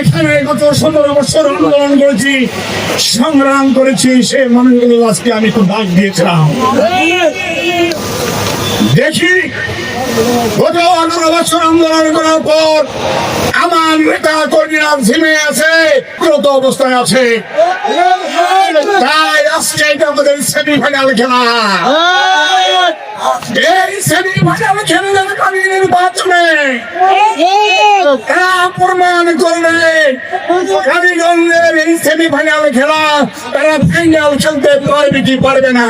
এখানে গত সতেরো বছর আন্দোলন করেছি, সংগ্রাম করেছি সে মানুষগুলো আজকে আমি একটু ডাক দিয়েছিলাম। দেখি, গত আঠারো বছর আন্দোলন করার পর আমার নেতা কর্মীরা ঝিমে আছে কত অবস্থায় আছে। তাই আজকে এটা আমাদের সেমিফাইনাল খেলা। এই সেমিফাইনাল খেলা আমি নির্বাচনে। তারা প্রমাণ করবে। কালীগঞ্জের এই সেমিফাইনাল খেলা তারা ফাইনাল খেলতে পারবে কি পারবে না?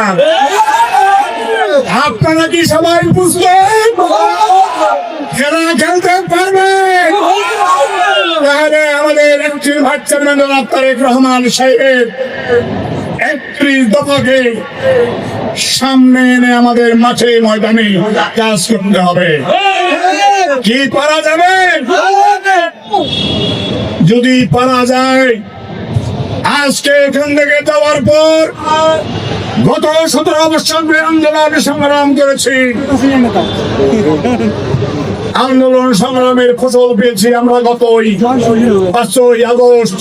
আপনারা কি সবাই বুঝলেন খেলা খেলতে পারবে? তাহলে আমাদের একটি ভাইস চেয়ারম্যান তারেক রহমান সাহেবের একত্রিশ দফাকে সামনে এনে আমাদের মাঠে ময়দানে কাজ করতে হবে। কি পারা যাবে? যদি পারা যায়, আজকে এখান থেকে যাওয়ার পর গত সতেরো বছর আন্দোলন সংগ্রাম করেছি। আন্দোলন সংগ্রামের ফসল পেয়েছি আমরা গত ওই পাঁচই আগস্ট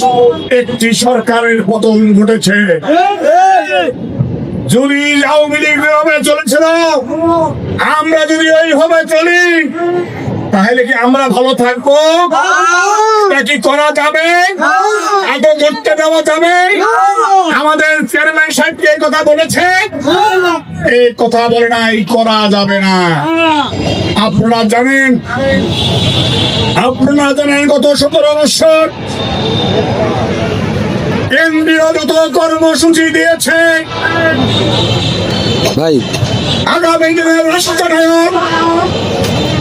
একটি সরকারের পতন ঘটেছে। যদি আওয়ামী লীগ যেভাবে চলেছিল আমরা যদি ওইভাবে চলি তাহলে কি আমরা ভালো থাকব? তা কি করা যাবে? আগে করতে দেওয়া যাবে? আমাদের চেয়ারম্যান সাহেবকে এই কথা বলেছে? এই কথা বলে নাই করা যাবে না। আপনারা জানেন? আপনারা জানেন গত সতেরো বছর কেন্দ্রীয় যত কর্মসূচি দিয়েছে। ভাই। আগামী দিনের রাষ্ট্রনায়ক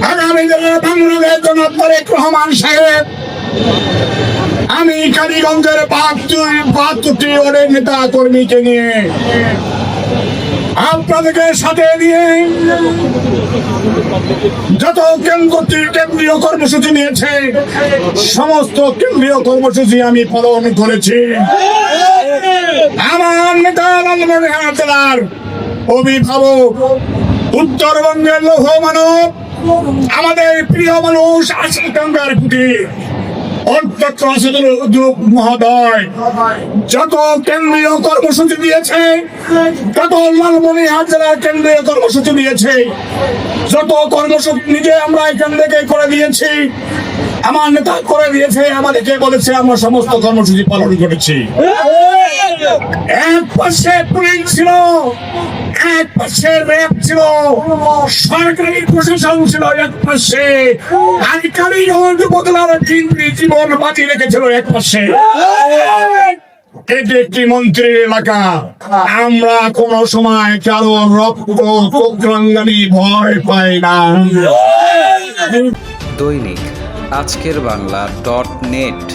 আগামী দিনের বাংলাদেশ জনাব তারেক রহমান সাহেব আমি কালীগঞ্জের বাহাত্তর বাহাত্তরটি অনেক নেতা কর্মীকে নিয়ে আপনাদেরকে সাথে নিয়ে যত কেন্দ্রটি কেন্দ্রীয় কর্মসূচি নিয়েছে, সমস্ত কেন্দ্রীয় কর্মসূচি আমি পালন করেছি। আমার নেতা জেলার অভিভাবক, উত্তরবঙ্গের লৌহ মানব আমাদের প্রিয় মানুষ আশি গঙ্গার কুটি অধ্যক্ষ আসিদুল উদ্যোগ কেন্দ্রীয় কর্মসূচি দিয়েছে, তত লালমনিরহাট জেলার কেন্দ্রীয় কর্মসূচি দিয়েছে। যত কর্মসূচি নিজে আমরা এখান থেকে করে দিয়েছি, আমার নেতা করে দিয়েছে, আমাদেরকে বলেছে, আমরা সমস্ত কর্মসূচি পালন করেছি। এক পাশে ছিল এক পাশে সরকারি প্রশাসন ছিল এক পাশে জীবন রেখেছিল এটি একটি এলাকা। আমরা কোন সময় কারও রক্ত প্রজ্ঞাঙ্গানি ভয় পাই না। দৈনিক আজকের বাংলা ডট নেট।